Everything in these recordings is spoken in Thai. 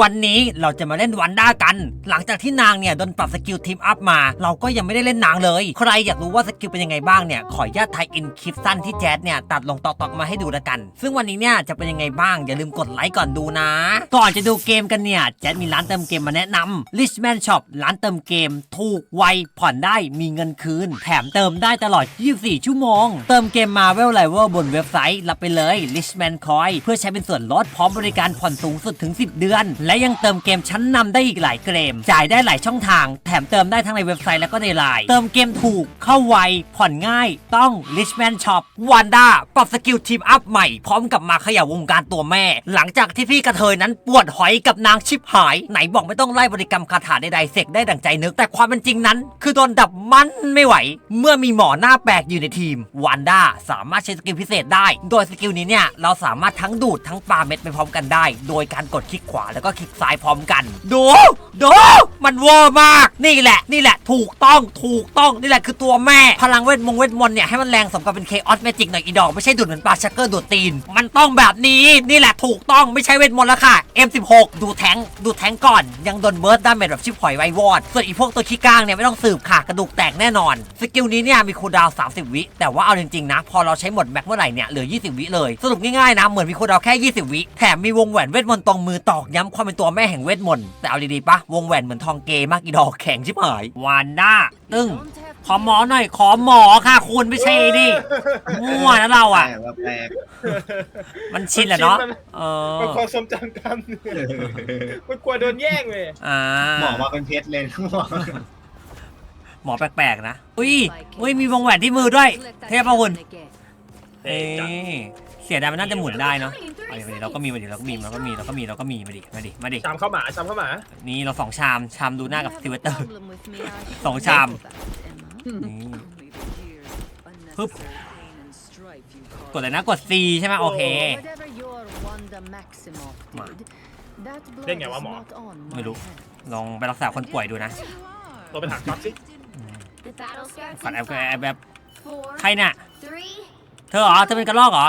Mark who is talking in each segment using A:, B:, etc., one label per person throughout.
A: วันนี้เราจะมาเล่นวันด้ากัน หลังจากที่นางเนี่ยโดนปรับสกิลทีมอัพมา เราก็ยังไม่ได้เล่นนางเลย ใครอยากรู้ว่าสกิลเป็นยังไงบ้างเนี่ย ขออนุญาตถ่ายอินคลิปสั้นที่แจ๊ดเนี่ยตัดลงตอกๆมาให้ดูและกัน ซึ่งวันนี้เนี่ยจะเป็นยังไงบ้าง อย่าลืมกดไลค์ก่อนดูนะ ก่อนจะดูเกมกันเนี่ย แจ๊ดมีร้านเติมเกมมาแนะนำ Richman Shop ร้านเติมเกม ถูกไวผ่อนได้มีเงินคืน แถมเติมได้ตลอด 24 ชั่วโมง เติมเกมมาเวลไลเวอร์บนเว็บไซต์รับไปเลย Richman Coin เพื่อใช้เป็นส่วนลดพร้อมบริการผ่อนสูงสุดถึง 10 เดือนและยังเติมเกมชั้นนำได้อีกหลายเกม จ่ายได้หลายช่องทาง แถมเติมได้ทั้งในเว็บไซต์และก็ในไลน์เติมเกมถูกเข้าไวผ่อนง่าย ต้อง Richman Shop วันด้าปรับสกิลทีมอัพใหม่ พร้อมกับมาขย่าวงการตัวแม่ หลังจากที่พี่กระเทยนั้นปวดหอยกับนางชิบหาย ไหนบอกไม่ต้องไล่บริกรรมคาถาใดๆเสกได้ดังใจนึก แต่ความเป็นจริงนั้น คือโดนดับมันไม่ไหว เมื่อมีหมอหน้าแปลกอยู่ในทีมวันด้าสามารถใช้สกิลพิเศษได้ โดยสกิลนี้เนี่ยเราสามารถทั้งดูดทั้งปาเม็ดไปพร้อมกันได้ โดยการกดคลิกขวาแล้วก็คลิกซ้ายพร้อมกัน ดูดูมันเวอร์มาก นี่แหละ นี่แหละ ถูกต้อง ถูกต้อง นี่แหละคือตัวแม่ พลังเวทมงเวทมนเนี่ย ให้มันแรงสมกับเป็นเคออสเมจิกหน่อยอีดอก ไม่ใช่ดุดเหมือนปลาชักเกอร์ดูดตีน มันต้องแบบนี้ นี่แหละ ถูกต้อง ไม่ใช่เวทมนแล้วค่ะ M16 ดูแทง ดูแทงก่อน ยังโดนเบิร์ดด้าเมจแบบชิบหอยไววอด ส่วนอีพวกตัวขี้ก้างเนี่ยไม่ต้องสืบค่ะ กระดูกแตกแน่นอน สกิลนี้เนี่ยมีคูดาว 30 วิ แต่ว่าเอาจริงๆนะ พอเราใช้หมดแม็กเมื่อไหร่เนี่ย เหลือ 20 วิเลย สรุปง่ายๆนะ เหมือนมีคูดาวแค่ 20 วิ แถมมีวงแหวนเวทมนตรงมือตอกย้ำควาเป็นตัวแม่แห่งเวทมนต์แต่เอาดีๆปะวงแหวนเหมือนทองเกมากอีดอกแข็งชิบหายวานด้าตึ้งขอหมอหน่อย ขอหมอค่ะคุณไม่ใช่ดิมั่วนะเราอะมันชินแหละเนาะเออ
B: มันความทรงจำกันมันกลัวโดนแย่งเลย
C: หมอมาเป็นเพชรเลยหมอ
A: แปลกๆนะ อุ้ยอุ้ยมีวงแหวนที่มือด้วย เทพขุณเอ๊ะ สียดายมันน่าจะหมุนได้เนาะเอาดิมาดิเราก็มีมาดิเราก็มีเราก็มีเราก็มีเราก็มีมาดิมาดิมาดิ
B: ชามเข้ามาชามเข้ามา
A: นี่เราสองชามชามดูหน้ากับซิเวเตอร์สองชามนี่ปึ๊บกดอะไรนะกด C ใช่ไหมโอเคมา
B: เล่นไงวะหมอ
A: ไม่รู้ลองไปรักษาคนป่วยดูนะ
B: เราไปถามก๊อฟสิ
A: ขัดแอบแอบแบบใครน่ะเธอเหรอเธอเป็นกระรอกเหรอ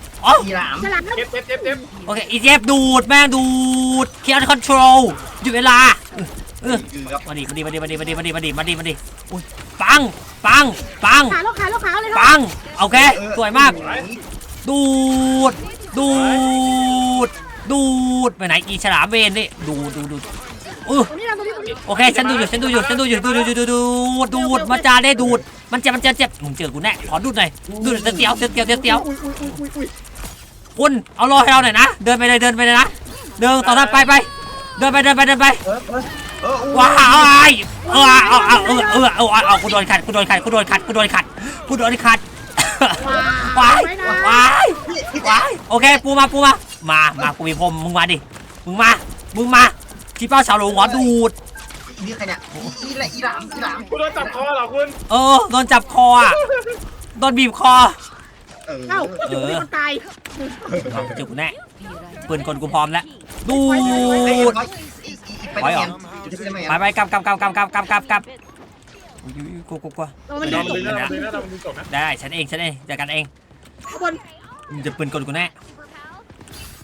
A: อ๋ออีห
D: ลา
C: ม
D: ฉลาม
B: เจ็บเจ็บเจ็บเจ็บ
A: โอเคอีเจฟดูดแม่งดูดเคียร์คอนโทรลหยุดเวลาเออ
C: เกือบ
A: มาดิมาดิมาดิมาดิมาดิมาดิมาดิมาดิมาดิอุ้ยปังปังปัง
D: ขาแล้วขาแล้วขาเลย
A: ปังโอเคสวยมาก
C: ไหน
A: ดูด ดูด ดูดไปไหนอีฉลามเวนนี่ดูดดูดดูดอือ
D: ตรงนี้นะตรงนี้ตรงนี้
A: โอเคฉันดูอยู่ฉันดูอยู่ฉันดูอยู่ดูดูดูดูดูดูดมาจาได้ดูดมันเจ็บมันเจ็บเจ็บมึงเจอกูแน่ขอดูดหน่อยดูดเตียวเตียวเตียวเตียวเตียว
D: อุ้ยอุ้ยอุ้ยอุ้ยอุ้ย
A: คุณเอารอให้เราหน่อยนะ เดินไปเลยเดินไปเลยนะเดินต่อหน้าไปไปเดินไปเดินไปเดินไป
C: เออเออเออ
A: ว้ายเออเอาเอาเออเออเอาเอาเอากูโดนขัดกูโดนขัดกูโดนขัดกูโดนขัดกูโดนขัดว้ายว้ายว้ายโอเคปูมาปูมามามากูมีพรมมึงมาดิมึงมามึงมาที่เป้าชาวโรงหอดูด
C: นี่ใครเนี่ยอีอีละอีหลามอีหลาม
B: คุณโดนจับคอเหรอคุณ
A: เออโดนจับคออะโดนบีบคอ
C: เออ
D: เอ้าจุกมีคนตาย
A: เอาเจอกูแน่ปืนกลกูพร้อมแล้วดู
C: ไอ้
A: ด
C: อีอีไปไหนเนี่ยจะไปไหน
A: ไปไปกลับกลับกลับกลับกลับกลับกลับกลับอุ๊ยอุ๊ยอุ๊ยกูกูกู
D: ตัวมัน
B: ล
D: ดี
B: องดึงนะลองดึงนะลองดึงจบนะ
A: ได้ฉันเองฉันเองจัดการเอง
D: ข้างบน
A: มึงจะปืนกลกูแน่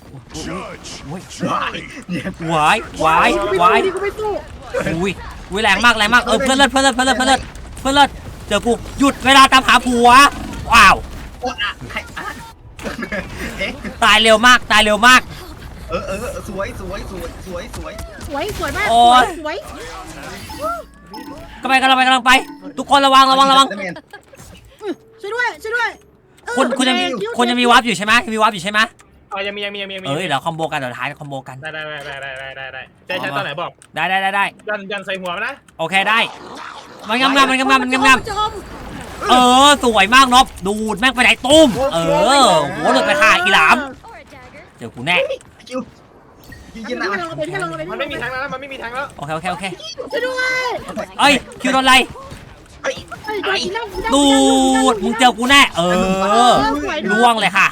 A: โอ้ย
C: เนี่ย
A: หวายวายวาย
D: กูไม่สู้
A: อุ้ยอุ้ยแรงมากแรงมากเออเพื่อนเลิศเพื่อนเลิศเพื่อนเลิศเพื่อนเลิศเพื่อนเลิศเจอกูหยุดเวลาตามหาผัวว้าว ตายเร็วมากตายเร็วมาก
C: เออเออสวยสวยสวยสวยสวย
D: สวยสวยมาก
A: โอ๊
D: สวยกำลั
A: งไปกำลังไปกำลังไป ทุกคนระวังระวังระวัง
D: ช่วยด้วยช่วยด้วย
A: คุณคุณยังมีคุณยังมีวาร์ปอยู่ใช่ไหมมีวาร์ปอยู่ใช่ไหม
B: อ๋อยังมียังมียังมี
A: เอ้ยเดี๋ยวคอมโบกันเดี๋ยวท้ายคอมโบกัน
B: ได้ได้ได้ได้ได้ได้ได้ใจใช่ตอนไหนบอก
A: ได้ได้ได้ได้
B: ยันยันใส่หัวมันะ
A: โอเคได้ มันงามงามมันงามงามมันงามงาม
D: จม
A: เออ สวยมากนบดูดแม่งไปไหนตุ้ม เออโหหลุดไปค่ะอีหลาม
E: Or a dagger.
A: เดี๋ยวกูแน่
C: คิวยิงยิ
D: พี่
C: ง
D: ล
C: นะ
D: งไปพี่ลงไป
B: มันไม่มีแทงแล้วนะมันไม่มีแทงแล้ว
A: โอเคโอเคโอเค
D: ช่วยด้วย
A: เอ้ยคิวโดนอะไร
D: เฮ้ยโดนอีนั่งอีนั่ง
A: ดูดมึงเจอกูแน่เออ
D: สวยด้วย
A: ล่วงเลยค่ะ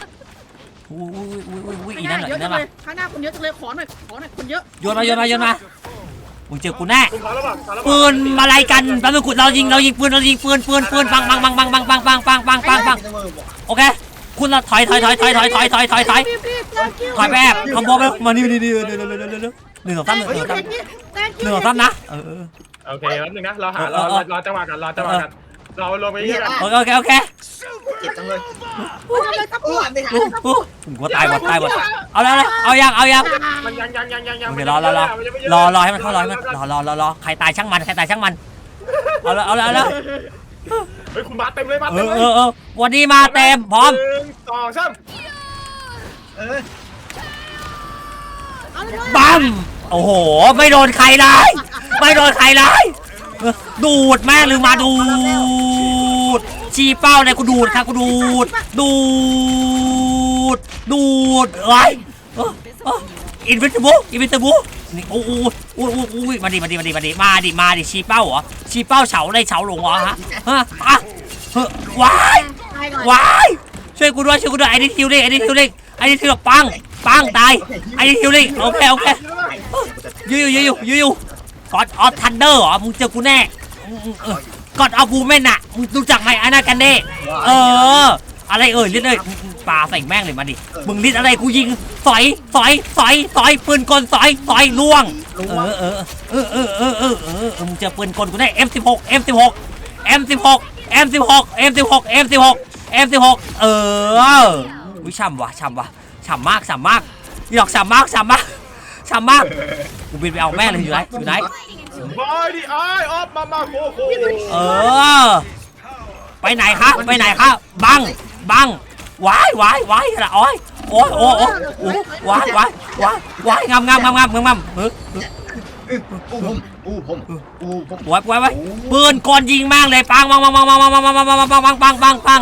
A: อุ้ยอุ้ยอุ้ยอุ้ยอีนั่นเหรอ
D: เย
A: อี
D: อะ
A: นั่
D: จั
A: น
D: ง
A: เหร
D: เล
A: อย
D: ข้างหน้าคนเยอะจังเลยขอหน่อยขอหน่อยคนเยอะ
A: โยนมาโยนมาโยนมา มึงเจอกูแน่
B: คุณขอแล้วบอกขอแล้วบอก
A: ปืนอะไรกันแป๊บนึงกูเรายิงเรายิงปืนเรายิงปืนปืนปืนปังปังปังปังปังปังปังปังปังปังปังโอเค คุณเราถอยถอยถอยถอยถอยถอยถอยถอยถอย
D: พี่พี่ thank you
A: ถอยไปแอบคอมโบไปมานี่นี่นี่เดี๋ยวเดี๋ยวเดี๋ยวเดี๋ยวเดี๋ยวหนึ่งสองสามหนึ่ง
D: เฮ้ย
A: สองสาม
D: thank you thank
A: ห
D: you
A: นึ่งสองสามนะเออเออ
B: โอเคแป๊บนึงนะรอหารอรอรอจังหวะกันรอจังหวะกันเราลงไปเรื่อยกัน
A: โอเคโอเคโอเค
C: เจ็บจังเลย
D: โอ้ยเลยครับ
C: เอ
D: พว
C: อกไม่ทัน
A: อู้อู้ผมว่าตายหมดตายหมดเอาแล้วเลยเอายังเอายัง
B: มันยังยังยังยังยัง
A: โอเครอรอรอรอรอให้มันเข้ารอให้มันรอรอรอรอใครตายช่างมันใครตายช่างมันเอาแล้วเอาแล้วเอาแล้ว
B: เฮ้ยคุณมาเต็มเลยมา
A: เอ
B: เต็ม
A: อ
B: เลย
A: เออเออวันนี้มาเต็มพร้อม
B: หนึ่งสองสาม
C: เออ
D: เอาเลย
A: ปั๊มโอ้โหไม่โดนใครเลยไม่โดนใครเลยเออดูดแม่งหรือมาดูด ชี้เป้าเลยกูดูดครับกูดูด ดูด ดูดเอ้ยอินวิสิบุอินวิสิบุนี่โอ้โหโอ้โหโอ้โหมาดิมาดิมาดิมาดิมาดิมาดิชี้เป้าเหรอชี้เป้าเฉาเลยเฉาหลงเหรอฮะฮะอะเฮ้ยว้าย
D: ตายก่อน
A: ว้ายช่วยกูด้วยช่วยกูด้วยไอ้นี่ฮิวลิงไอ้นี่ฮิวลิงไอ้นี่ฮิวลิงปังปังตายไอ้นี่ฮิวลิงโอเคโอเคยูยูยูยูยูยูกอดออฟทันเดอร์เหรอมึงเจอกูแน่ กอดเอาวูแม่นอะมึงรู้จักไหมอานากันเน่เออ อะไรเอ่ยลิดเอ้ยปลาใส่แม่งเลยมาดิ มึงลิดอะไรกูยิงสอยสอยสอยสอยปืนกลสอยสอยล่วง เออเออเออเออเออเออเออมึงจะปืนกลกูได้ M16 M16 M16 M16 M16 M16 M16 เออวิช่ำวะช่ำวะช่ำมากช่ำมากหยอกช่ำมากช่ำมาก ช่ำมากกูบินไปเอาแม่เลยอยู่ไหนอยู่ไหน
B: บอยดิไอออฟมามาโคโค
A: เออ ไปไหนครับไปไหนครับบังบังวายวายวายละอ้อยโอ้ยโอ้ยโอ้ยโอ้ยวายวายวายวายงามงามงามงามงามงามเออ
C: อู้ผมอู้ผมอู้ผม
A: วายวายวายปืนกลยิงมากเลยปังปังปังปังปังปังปังปังปังปังปังปังปังปังปัง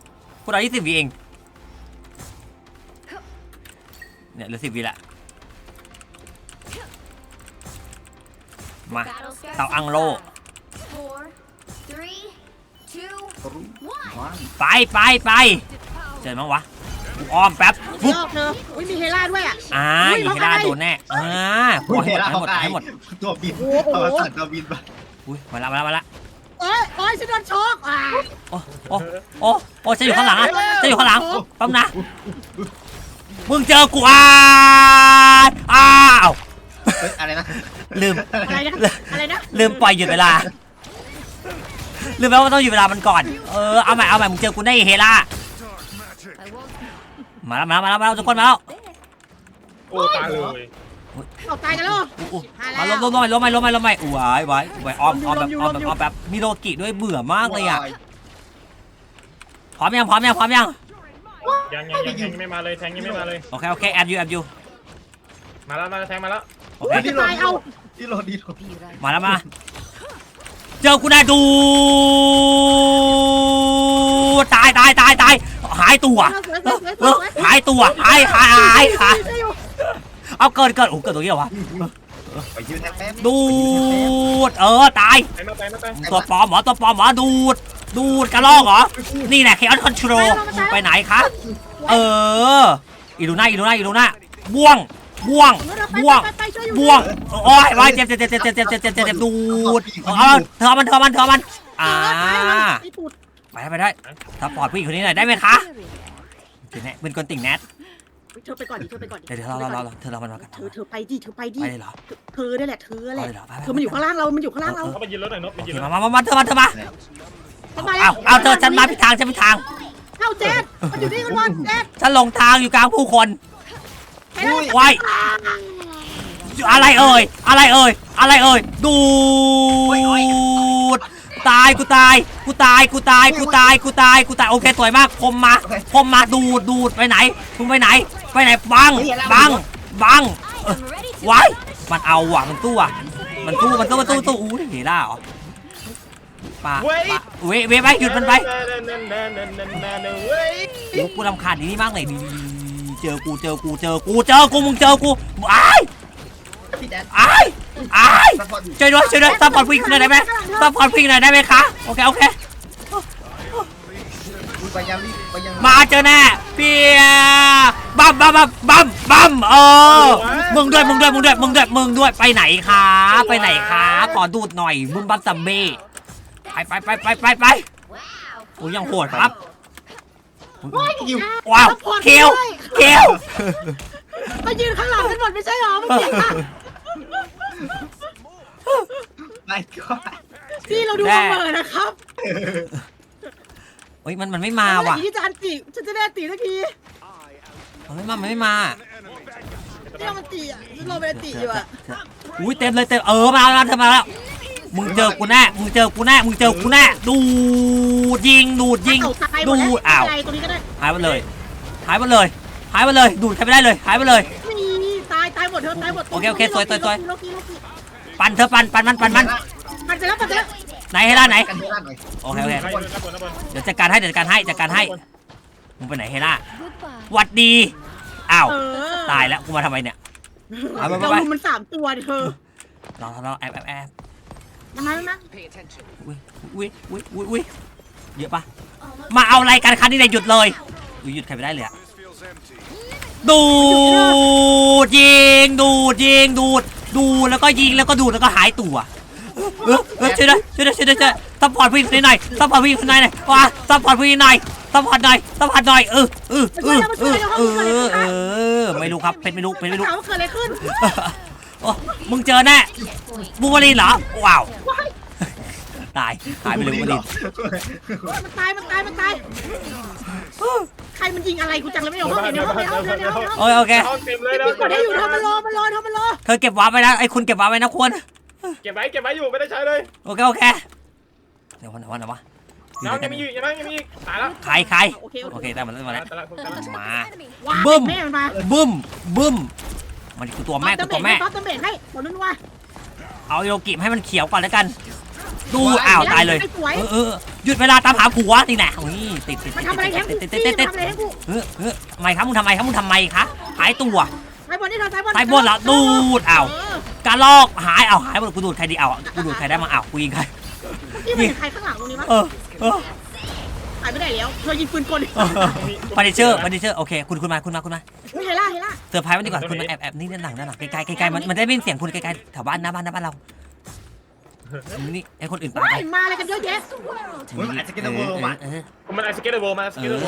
A: กเรา20วิเอง เนี่ยเหลือ10วิละ มา
E: Battle scars
A: เตาอังโล
E: Four, three, two,
C: ว้าว
A: ไปไปไปเจอมั้งวะกูอ้อมแป๊บ
D: เดี๋
A: ปุ๊
D: ย
A: บ
D: วเธออุ้ยมีเฮล่าด้วยอะ
A: อ่า
D: อุ้ย
A: อีกได้
D: ล็อกอะไร
A: โดนแน่ อ่าปล่อยให้หมดให้หมดให้หมด
C: ตัวบิน
D: โอ้โห
C: ตัวสั่นตัวบินไป
A: อุ้ยมาละมาละมาละ
D: เอ้ ยโอ้ยฉันโดนช็อกอะ
A: โอ้โอ้โอ้โอ้ฉันอยู่ข้างหลังอะฉันอยู่ข้างหลังแป๊บนะมึงเจอกูอ้าอ้าว
C: เฮ้ยอะไรนะ
A: ลืม
D: อะไรนะอะไรนะ
A: ลืมปล่อยหยุดเวลาลืมไปว่าต้องหยุดเวลามันก่อนเออเอาใหม่เอาใหม่มึงเจอกูได้เฮล่า
E: I won't
A: มาแล้วมาแล้วมาแล้วทุกคนมาแล้ว
B: โอ้ตายเลย
D: เอาตายกันแล้ว
A: หาแล้มาวลมลมลมลมลมมลอุ้ยไว้ไว้ายออมออมแบบออมแบบออมแบบมีโลกิด้วยเบื่อมากเลยอะพร้อมยังพร้อมยังพร้อมยัง
B: ยังยังยังยังไม่มาเลยแทงยังไม่มาเลย
A: โอเคโอเคแอดยูแอดยู
B: มาแล้วมาแล้วแทงมาแล้ว
A: โอเค
C: ตายเอาดีโหลดดีโหลด
A: มาแล้วมาเจอกูได้ดูตายตายตายตายหายตัวหายตัวหายหายหาย เอาเกิดเกิดโอ้เกิดตรงนี้เหรอวะ
C: ไปยืนแป๊บ
A: ดูดเออตาย
B: ไปมาไปมาไป
A: ตัวปลอมเหรอตัวปลอมเหรอดูด ดูดกระลอกเหรอนี่แหละเคออสคอนโทรลไปไหนคะเอออีลูน่าอีลูน่าอีลูน่าบ้วงบ่วง
D: ไป
A: บ่วง
D: ไปไปช่วยอยู่
A: บ่วงโอ้ยว้ายเจ็บเจ็บเจ็บเจ็บเจ็บเจ็บเจ็บเจ็บเจ็บเจ็บดูดเอาเธอมันเธอมันเธอมันอ่า
D: ไอ้ตูด
A: ไปได้ไปได้ซัพพอร์ตผู้หญิงคนนี้หน่อยได้ไหมคะถึงแน่เป็นคนติ่งแนท
D: เธอไปก่อนดิเธอไปก่อนดิ
A: เดี๋ยวเดี๋ยวเราเราเราเธอเรามันมากัน
D: เธอเธอไปดิเธอไปดิ
A: ไปเลยเหรอ
D: เธอได้แหละเธอแหละ
A: เอาเลยเหรอไปไป
D: เธอมันอยู่ข้างล่างเรา มันอยู่ข้างล่างเรา
B: เขาไปยืนรถหน่อยนกไป
A: โอ
B: ยื
A: เคน
B: รถ
A: มามามาเธอมาเธอมา
D: เข้ามาแล้
A: เอา
D: ว
A: เอาเธอฉันมาผิดทางฉันผิดทาง
D: เข้าเจ็ดมันอยู่นี่กันวันเจ็ด
A: ฉันหลงทางอยู่กลางผู้คน
D: ไปแล้ว
A: ไว้อะไรเอ่ย อะไรเอ่ย อะไรเอ่ย ดูด ตายกูตายกูตายกูตายกูตายกูตายกูตายโอเคสวยมากคมมาคมมาดูดดูดไปไหนมึงไปไหน ไปไหนบังบังบังเอ้ย
E: I'm ready to
A: ไว้มันเอาว่ะมันตู้อะมันตู้มันตู้มันตู้ตู้อู้เห็นล่าเหรอปา
B: เว้ย
A: ปาเว้ยเว้ยไปหยุดมันไป
B: เว้ย
A: โอ้กูรำคาญอีนี่มากเลยดีเจอกูเจอกูเจอกูเจอกูมึงเจอกูอ้าย
C: พี่แดน
A: อ้ายอ้าย
C: ซัพพอร์ตอยู่
A: ช่วยด้วยช่วยด้วยซัพพอร์ตผู้หญิงหน่อยได้ไหมซัพพอร์ตผู้หญิงหน่อยได้ไหมคะโอเคโอเค
C: อุ๊ยไปยังพี่ไปยัง
A: มาเจอแน่เปียบัมบัมบัมบัมบัมเออมึงด้วยมึงด้วยมึงด้วยมึงด้วยมึงด้วยไปไหนคะไปไหนคะขอดูดหน่อยบุมบัมซัมเบ้ไปไปไปไปไปไป
E: Wow.
A: โอ้ยยังโหดครับ
C: ยิว
A: ว้าวเคียวเคียว
D: มายืนข้างหลังกันหมดไม่ใช่หรอเมื่อกี้อะ
C: ไม่ก็
D: พี่เราดูมาเมินนะครับ
A: เฮ้ยมันมันไม่มาว่ะ
D: ที่จะอันติฉันจะได้อันติสักที
A: มันไม่มามันไม่มา
D: ที่เราอันติอะฉันรอเป็นอันติอยู่อะ
A: อุ้ยเต็มเลยเต็มเออมาแล้วเธอมาแล้วมึงเจอกูแน่มึงเจอกูแน่มึงเจอกูแน่ดูดยิงดูดยิง
D: เอาตายหม
A: ดู
D: ดแล้ว
A: ดอ้าว
D: อะไรตรงนี้ก็ได้
A: หายไปเลยหายไปเลย หายไปเลย ดูดใครไม่ได้เลย หายไปเลย
D: นี่ตายตายหมดเธอตายหมด
A: โอเคโอเคสวยสวยสวย
D: โลกีโลกี
A: ปั่นเธอปั่นปั่นมันปั่นมัน
D: มันจะแล้วมันจะแล้ว
A: ไหนให้ล่าไหน
C: กันเท่าไหร่
A: โอเคโอเค
B: ไปบนบนบน
A: เดี๋ยวจัดการให้เดี๋ยวจัดการให้จัดการให้มึงไปไหนเฮล่า
E: Goodbye.
A: หวัดดีอ้าว
D: เออ
A: ตายแล้วกูมาทำไมเนี่ยเอาไปไป
D: เรา
A: ไป
D: ดูมันสามตัวดิเธอ
A: เราเราแอบแอบแอบ
D: มันมาแล้วนะ
A: อุ้ยอุ้ยอุ้ยอุ้ยอุ้ยเยอะปะมาเอาอะไรกันคันนี้เลยหยุดเลยอุ้ยหยุดใครไม่ได้เลยอะ ดูดยิงดูดยิงดูดดูดแล้วก็ยิงแล้วก็ดูดแล้วก็หายตัวเออเออช่วยด้วยช่วยด้วยช่วยด้วยช่วยด้วยซัพพอร์ตผู้หญิงคนนี้หน่อยซัพพอร์ตผู้หญิงคนนี้หน่อยว้าซัพพอร์ตผู้หญิงหน่อยซัพพอร์ตหน่อยซัพพอร์ตหน่อยเออเออเออเออเออเออไม่รู้ครับเป็นไม่รู้เป็นไม่รู้
D: ถามว่าเกิดอะไรขึ้น
A: โอ้มึงเจอแน่บูเบอรีนเหรอว้าว ตายหายไปเลยบูเบอรีน
D: มันตาย มันตาย มันตาย ใครมันยิงอะไรกูจังเลยไม่รู้ห้องไหนในห้องในห้องในห้องในห้อง
A: โอ้ยโอเค
B: ห้องเต็มเลยนะ
D: พี่กดให้อยู่เธอมันรอมันรอเธอมันรอ
A: เธอเก็บวาร์ปไว้นะไอ้คุณเก็บวาร์ปไว้นะควร
B: เก็บไว้เก็บไว้อยู่ไม่ได้ใช้เลย
A: โอเคโอเค เดี๋ยววันไหนวันไหนวะอยู่
B: น้อง
A: ไหนกั
B: ยั
A: น
B: งมีอยู่ยังยังมีตายแล้ว
A: ใครใคร
D: โอเค
A: โอเคแต่มันมาแล้ว
B: ตายแล้วตายแล้ว
A: มา
E: Enemy.
D: ว้า
A: บึ้ม
D: แม่มันมา
A: บึ้มบึ้มมันคือตัวแม่คือตัวแม่
D: ต๊อตเตเบรกให้ตอนนั้นว่า
A: เอาโยกิให้มันเขียวก่อนแล้วกัน ดูอ้าวตายเลย
D: สวย
A: เออเออหยุดเวลาตามหาผัวนี่แหละนี่ติดติด
D: มัน
A: ติด
D: ทำอะไรแทง
A: ติ
D: กู
A: ดติด
D: พี่
A: ติดติด
D: มันทำอะไรแทงกู
A: เออเออทำไมครับมึงทำไมครับมึงทำไมคะหายตัว
D: ไอ้บอลนี่เธอไอ้บอล
A: ไทยบนเหรอดูดอ้าวการลอกหายเอาหายหมดกูดูดใครดีเอากูดูดใครได้มาเอากูยิงใคร
D: พี่มันใครข้างหลังตรงนี้มั้ย
A: เออเออ
D: หายไปไหนแล้วเธอยิงปืนกล
A: ฟาร์นิเชอร์ฟาร์นิเชอร์โอเคคุณคุณมาคุณมาคุณมา
D: เฮ้ยเฮล่าเฮล่า
A: เซอร์ไพรส์มันดีกว่าคุณมาแอบแอบนี่ด้านหลังด้านหลังไกลๆไกลๆมันมันได้ไม่ยินเสียงคุณไกลๆแถวบ้านหน้าบ้านหน้าบ้านเรา นี่ไอ้คนอื่นตาม
D: ว้า
A: ไป
D: ยมาอะไรกันเยอะแยะ
C: มึงอาจจะกินตัววะ
A: เออ
B: มันไอสเก็ตเดอร์โบมาส
A: เอ
B: เก็ตเดอ
A: อ
B: ร์โบ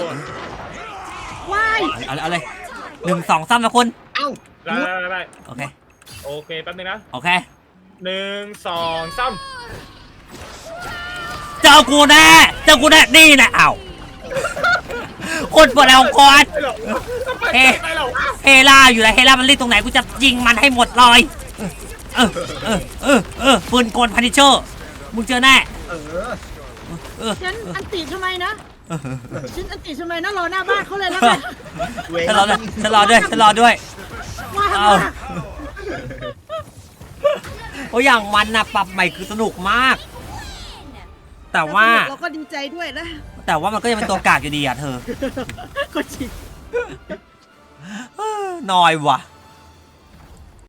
D: ว้าย
A: เอาเลยเอาเลยหนึ่งสองสามนะคุณ
C: เอ้า
B: ได้ได้ได้
A: โอเค
B: โอเคแป๊บนึงนะ
A: โอเค
B: หนึ่งสองสาม
A: เจอกูแน่เจอกูแน่นี่นะเอ้าคนปวดแล้วก่อน
B: ไม่หรอก
A: เอ๊ะ
B: ไม่หรอก
A: เฮล่าอยู่ไหนเฮล่ามันรีดตรงไหนกูจะยิงมันให้หมดเลย เออเออเออเออปืนกลพันิเชอร์มึงเจอแน่
C: เออ
A: เออ
D: ฉันอันติทำไมนะฉันอันติทำไมนะรอหน้าบ้านเขาเลยแล้วกัน
A: ฉันรอด้วยฉันรอด้วยฉันรอด้วย
D: ว้า
A: โอ้ยอย่างมันนะปรับใหม่คือสนุกมาก แต่ว่า
D: เราก็ดีใจด้วยนะ
A: แต่ว่ามันก็ยังเป็นตัวกากอยู่ดีอะเธอ
D: ก็จริง
A: น้อยว่ะ